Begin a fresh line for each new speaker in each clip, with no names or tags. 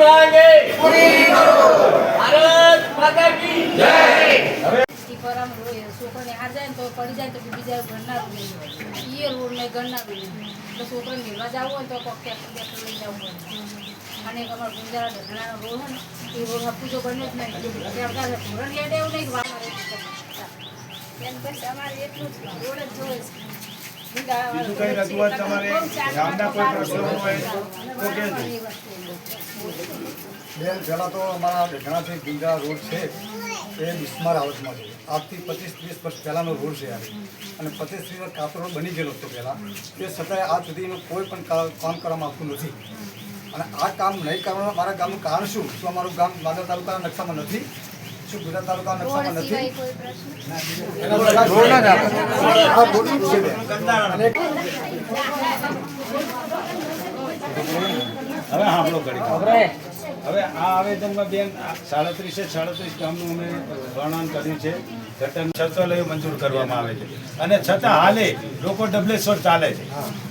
માંગે. પૂરી કરો. ભારત
માતા કી જય. પરમ રોય છોકરાને હાર જાય તો પડી જાય તો બીજા ઘરના રોય એ રોડ ને ઘરના રોય તો છોકરાને મેળવા જવું હોય તો કોક કેક લઈ જવું હોય. અને અમારા ગુંજારા ઢગલાનો રોડ હોય ને એ રોડ પૂજો તો બન્યો જ નહીં. ત્યાં ધોરણ યાદ એવું નહીં વાળ મારે બેન બસ અમારે એટલું જ રોડ જ જોવે
બીજું કઈ રજૂઆત તમારે ગામના કોઈ પ્રશ્નો હોય તો કહેજો.
બેન, પહેલાં તો અમારા ઘણાથી ગીંગા રોડ છે, એ બિસ્માર હાઉસમાં છે. આજથી પચીસ ત્રીસ વર્ષ પહેલાંનો રોડ છે યાર અને પચીસ ત્રીસ વર્ષ કાચો રોડ બની ગયેલો હતો પહેલાં. તે છતાંય આજ સુધી એનું કોઈ પણ કામ કરવામાં આવતું નથી. અને આ કામ નહીં કરવાનું મારા ગામનું કારણ શું? શું અમારું ગામ વાગડ તાલુકાના નકશામાં નથી? શું ગુજરાત નકશામાં નથી? જ છે
હવે સાંભળો કરી હવે આ આવેદનમાં બેન સાડત્રીસે સાડત્રીસ ગામનું અમે વર્ણન કર્યું છે. ગટરનું છત્રાલયો મંજૂર કરવામાં આવે છે. અને છતાં હાલે લોકો ડબલેશ્વર ચાલે છે.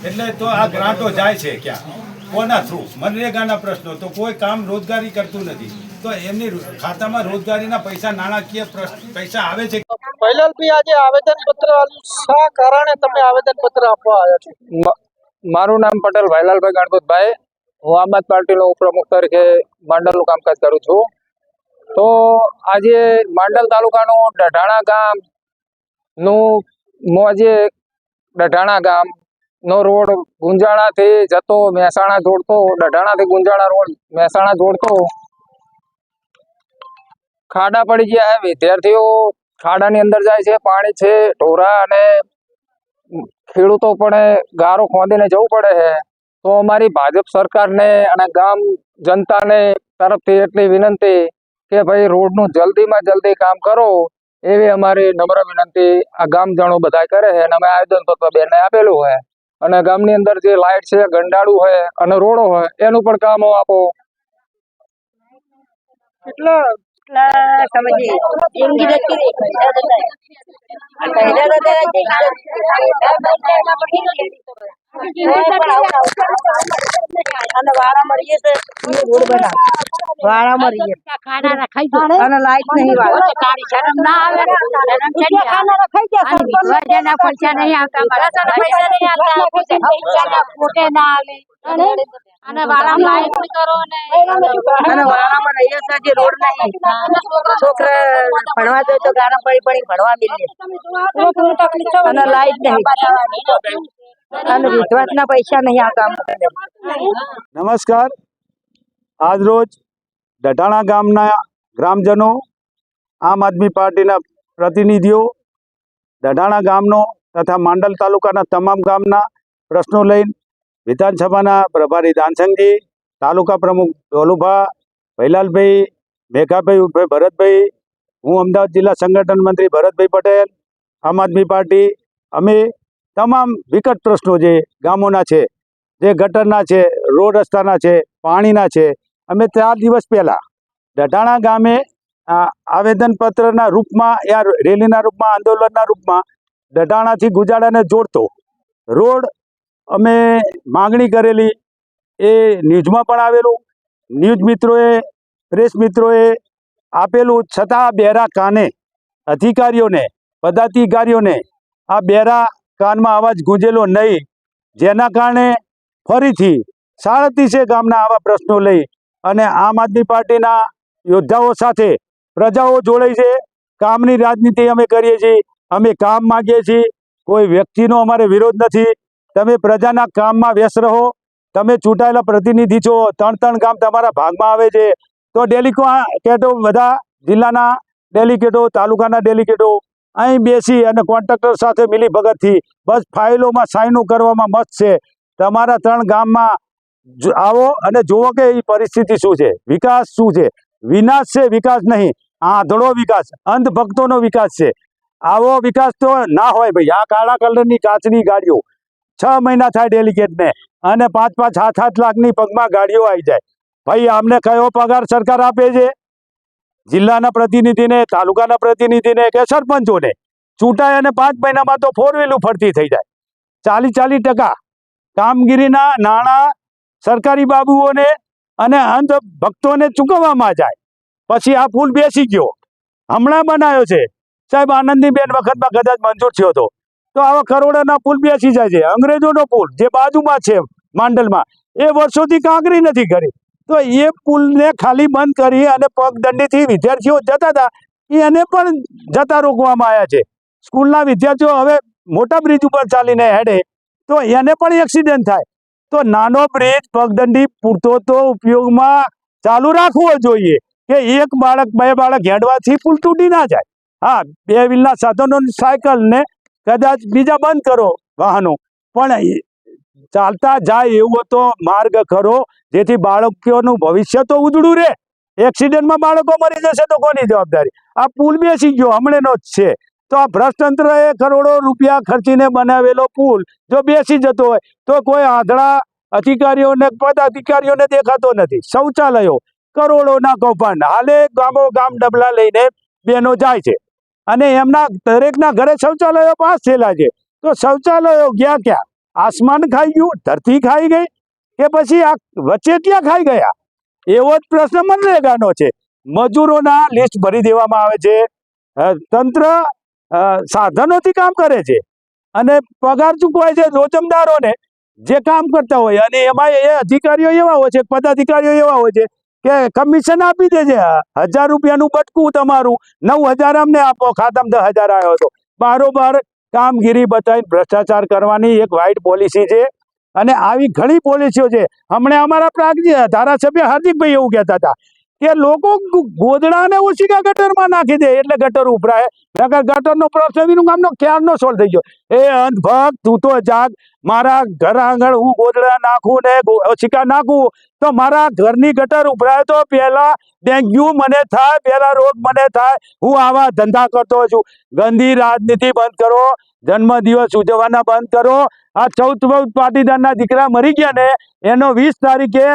એટલે તો આ ગ્રાન્ટો જાય છે ક્યાં? કોના થ્રુ? મનરેગાના પ્રશ્નો. તો કોઈ કામ રોજગારી કરતું નથી. તો એમની ખાતામાં રોજગારીના પૈસા નાણાકીય પૈસા આવે છે
પહેલાલભાઈ આજે આવેદન પત્ર શા કારણે તમે આવેદન પત્ર આપવા આવ્યા છો?
મારું નામ પટેલ ભાઈલાલભાઈ ગણપતભાઈ હું આમ આદમી પાર્ટીનો ઉપપ્રમુખ તરીકે માંડલનું કામકાજ કરું છું. તો આજે માંડલ તાલુકાનું ડઢાણા ગામનું આજે ડઢાણા ગામ નો રોડ ગુંજાણાથી જતો મહેસાણા જોડતો ડઢાણાથી ગુંજાણા રોડ મહેસાણા જોડતો ખાડા પડી ગયા હે, વિદ્યાર્થીઓ ખાડાની અંદર જાય છે, પાણી છે, ઢોરા અને ખેડૂતો પણ ગારો ખોદીને જવું પડે છે. તો અમારી ભાજપ સરકારને અને ગામ જનતાને તરફથી એટલી વિનંતી કે ભાઈ રોડનું જલ્દીમાં જલ્દી કામ કરો, એવી અમારી નમ્ર વિનંતી આ ગામજનો બધા કરે છે અને અમે આવેદન પત્ર બેને આપેલું હોય અને ગામની અંદર જે લાઇટ છે, ગંડાળું હોય અને રોડો હોય એનું પણ કામ આપો.
કેટલા
समझिए जिंदगी देखती અને વાળા મરીએ છે એ રોડ બનાવ વાળા મરીએ ખાના રખાઈ દો અને લાઈટ નહીં વાળા તારી શરમ ના આવે શરમ છે ખાના રખાઈ ગયા વજના પૈસા નહીં આવતા મારા પૈસા નહીં આવતા પૈસા ફોટે ના આવે અને વાળા લાઈટ કરો ને અને વાળામાં રહીએ છે જે રોડ નહીં. છોકરા ભણવા જાય તો ગારા પડી પડી ભણવા મિલે અને લાઈટ નહીં. અને વિધવાસના પૈસા નહીં આવતા.
નમસ્કાર. આજરોજ ડઢાણા ગામના ગ્રામજનો આમ આદમી પાર્ટીના પ્રતિનિધિઓ ડઢાણા ગામનો તથા માંડલ તાલુકાના તમામ ગામના પ્રશ્નો લઈને વિધાનસભાના પ્રભારી દાનસંગજી તાલુકા પ્રમુખ ડોલુભા, ભૈલાલભાઈ, મેઘાભાઈ ઉર્ફે ભરતભાઈ, હું અમદાવાદ જિલ્લા સંગઠન મંત્રી ભરતભાઈ પટેલ, આમ આદમી પાર્ટી, અમે તમામ વિકટ પ્રશ્નો જે ગામોના છે, જે ગટરના છે, રોડ રસ્તાના છે, પાણીના છે, અમે ચાર દિવસ પહેલાં દઢાણા ગામે આવેદનપત્રના રૂપમાં યા રેલીના રૂપમાં, આંદોલનના રૂપમાં દઢાણાથી ગુજાડાને જોડતો રોડ અમે માગણી કરેલી એ ન્યૂઝમાં પણ આવેલું. ન્યૂઝ મિત્રોએ, પ્રેસ મિત્રોએ આપેલું છતાં બેરા કાને, અધિકારીઓને, પદાધિકારીઓને આ બેરા કાનમાં અવાજ ગુંજેલો નહીં. જેના કારણે ફરીથી સાડત્રીસે ગામના આવા પ્રશ્નો લઈ અને આમ આદમી પાર્ટીના યોદ્ધાઓ સાથે પ્રજાઓ જોડાઈ છે. કામની રાજનીતિ અમે કરીએ છીએ. અમે કામ માગીએ છીએ. કોઈ વ્યક્તિનો અમારે વિરોધ નથી. તમે પ્રજાના કામમાં વ્યસ્ત રહો. તમે ચૂંટાયેલા પ્રતિનિધિ છો. ત્રણ ત્રણ ગામ તમારા ભાગમાં આવે છે. તો ડેલિકેટો કેટો બધા જિલ્લાના ડેલિકેટો, તાલુકાના ડેલિકેટો અહીં બેસી અને કોન્ટ્રાક્ટર સાથે મિલી ભગતથી બસ ફાઇલોમાં સાઈનો કરવામાં મસ્ત છે. તમારા ત્રણ ગામમાં આવો અને જુઓ કે એ પરિસ્થિતિ શું છે. વિકાસ શું છે? વિનાશ છે, વિકાસ નહીં. આંધળો વિકાસ, અંધભક્તોનો વિકાસ છે. આવો વિકાસ તો ના હોય ભાઈ. આ કાળા કલરની કાચની ગાડીઓ છ મહિના થાય ડેલિગેટને અને પાંચ પાંચ સાત સાત લાખની પગમાં ગાડીઓ આવી જાય. ભાઈ, આમને કયો પગાર સરકાર આપે છે? જિલ્લાના પ્રતિનિધિને, તાલુકાના પ્રતિનિધિને કે સરપંચોને? ચૂંટાય અને પાંચ મહિનામાં તો ફોર વ્હીલું ફરતી થઈ જાય. ચાલીસ ચાલીસ ટકા કામગીરીના નાણાં સરકારી બાબુઓને અને અંધ ભક્તોને ચૂકવવામાં જાય. પછી આ પુલ બેસી ગયો. હમણાં બનાવ્યો છે. સાહેબ, આનંદીબેન વખતમાં કદાચ મંજૂર થયો હતો તો આવા કરોડોના પુલ બેસી જાય છે. અંગ્રેજોનો પુલ જે બાજુમાં છે માંડલમાં, એ વર્ષોથી કાંકરી નથી કરી. તો એ પુલને ખાલી બંધ કરી અને પગદંડીથી વિદ્યાર્થીઓ જતા હતા. એને પણ જતા રોકવામાં આવ્યા છે. સ્કૂલના વિદ્યાર્થીઓ હવે મોટા બ્રિજ ઉપર ચાલીને હેડે. તો એને પણ એક્સિડન્ટ થાય. તો નાનો બ્રિજ પગદંડી પૂરતો તો ઉપયોગમાં ચાલુ રાખવો જોઈએ કે એક બાળક, બે બાળક હેડવાથી પુલ તૂટી ના જાય. હા, બે વ્હીલના સાધનો સાયકલ ને કદાચ બીજા બંધ કરો વાહનો. પણ ચાલતા જાય એવો તો માર્ગ ખરો, જેથી બાળકોનું ભવિષ્ય તો ઉજળું રહે. એક્સિડન્ટમાં બાળકો મરી જશે તો કોની જવાબદારી? આ પુલ બેસી ગયો, હમણાંનો જ છે. તો આ ભ્રષ્ટતંત્રએ કરોડો રૂપિયા ખર્ચીને બનાવેલો પુલ, જો બેસી જતો હોય, તો કોઈ આંધળા અધિકારીઓને, પદાધિકારીઓને દેખાતો નથી. શૌચાલયો, કરોડોના કૌભાંડ. હાલે ગામો ગામ ડબલા લઈને બેનો જાય છે. અને એમના દરેકના ઘરે શૌચાલયો પાસ થયેલા છે. તો શૌચાલયો ગયા ક્યાં? આસમાન ખાઈ ગયું, ધરતી ખાઈ ગઈ કે પછી આ વચ્ચે ત્યાં ખાઈ ગયા? એવો જ પ્રશ્ન મનરેગાનો છે. મજૂરોના લિસ્ટ ભરી દેવામાં આવે છે. તંત્ર સાધનોથી કામ કરે છે. અને પગાર ચૂકવાય છે રોજમદારોને જે કામ કરતા હોય અને એમાં એ અધિકારીઓ એવા હોય છે, પદાધિકારીઓ એવા હોય છે કે કમિશન આપી દેજે. હજાર રૂપિયાનું બટકું તમારું. નવ હજાર અમને આપો. ખાતામાં દસ હજાર આવ્યો હતો. બારોબાર કામગીરી બતાવીને ભ્રષ્ટાચાર કરવાની એક વ્હાઇટ પોલિસી છે. અને આવી ઘણી પોલિસીઓ છે. હમણાં અમારા પ્રાગ ધારાસભ્ય હાર્દિકભાઈ એવું કહેતા હતા. કે લોકો ગોદડાને ઓછીકા ગટરમાં નાખી દે એટલે ગટર ઉભરાય. નકર ગટરનો પ્રશ્ન વિનું ગામનો ક્યારનો સોલ્વ થઈ ગયો. એ અંધભક્ત તું તો જાગ. મારા ઘર આંગણ હું ગોદડા નાખું ને ઓછીકા નાખું? તો મારા ઘરની ગટર ઉભરાય તો પહેલા ડેન્ગ્યુ મને થાય, પહેલા રોગ મને થાય. હું આવા ધંધા કરતો છું. ગંદી રાજનીતિ બંધ કરો. જન્મદિવસ ઉજવવાના બંધ કરો. આ ચૌદ ચૌદ પાટીદારના દીકરા મરી ગયા ને, એનો વીસ તારીખે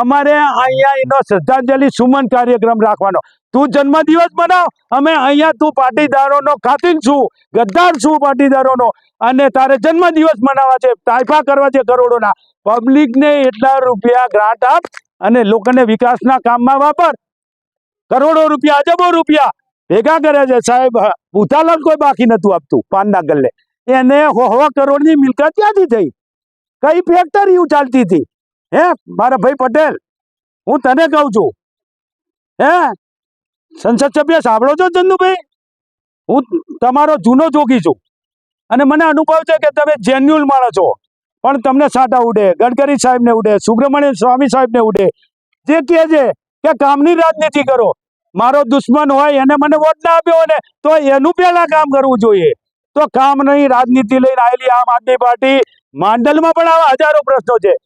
અમારે અહીંયા એનો શ્રદ્ધાંજલિ સુમન કાર્યક્રમ રાખવાનો. તું જન્મદિવસ બનાવ અમે અહીંયા તું પાટીદારોનો કાતિલ છું, ગદ્દાર છું પાટીદારોનો. અને તારે જન્મદિવસ મનાવવા છે તાઇફા કરવા છે કરોડોના. પબ્લિકને એટલા રૂપિયા ગ્રાન્ટ આપ અને લોકોને વિકાસના કામમાં વાપર. કરોડો રૂપિયા, અજબો રૂપિયા. ભેગા કર્યા છે, સાહેબ ઉતાલન કોઈ બાકી નતું આપતું, પાનના ગલ્લે. એને હોવા કરોડની મિલકત ક્યાંથી થઈ? કઈ ફેક્ટરીઓ ચાલતી હતી? હે, મારા ભાઈ પટેલ, હું તને કહું છું. હે, સંસદ સભ્ય સાંભળો છો ચંદુભાઈ? હું તમારો જૂનો જોગી છું. અને મને અનુભવ છે કે તમે જેન્યુઅલ માણસ છો. પણ તમને સાટા ઉડે, ગડકરી સાહેબને ઉડે, સુબ્રમણ્ય સ્વામી સાહેબને ઉડે. જે કહે છે કે કામની રાજનીતિ કરો. મારો દુશ્મન હોય એને મને વોટ ના આપ્યો ને, તો એનું પહેલા કામ કરવું જોઈએ. તો કામ નહીં, રાજનીતિ લઈને આવેલી આમ આદમી પાર્ટી માંડલમાં પણ આવા હજારો પ્રશ્નો છે.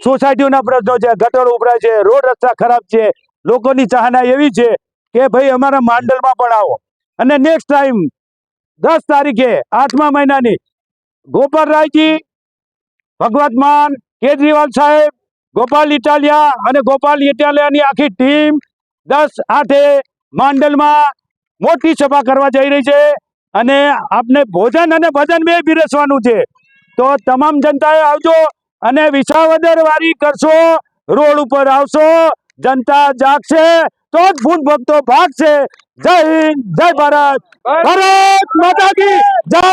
સોસાયટીઓના પ્રશ્નો છે, ગટર ઉભરાય છે, રોડ રસ્તા ખરાબ છે. લોકોની ચાહના એવી છે કે ભાઈ અમારા માંડલમાં પણ આવો. અને નેક્સ્ટ ટાઈમ દસ તારીખે, આઠમા મહિનાની ગોપાલરાયજી ભગવત માન, કેજરીવાલ સાહેબ, ગોપાલ ઇટાલિયા અને ગોપાલ ઇટાલિયાની આખી ટીમ દસ આઠે માંડલમાં મોટી સભા કરવા જઈ રહી છે. અને આપને ભોજન અને ભજન બે બિરસવાનું છે. તો તમામ જનતાએ આવજો. અને વિસાવદર વારી કરશો, રોડ ઉપર આવશો, જનતા જાગશે, તો જ ભૂત ભક્તો ભાગશે. જય હિન્દ, જય ભારત. ભારત માતા કી જય.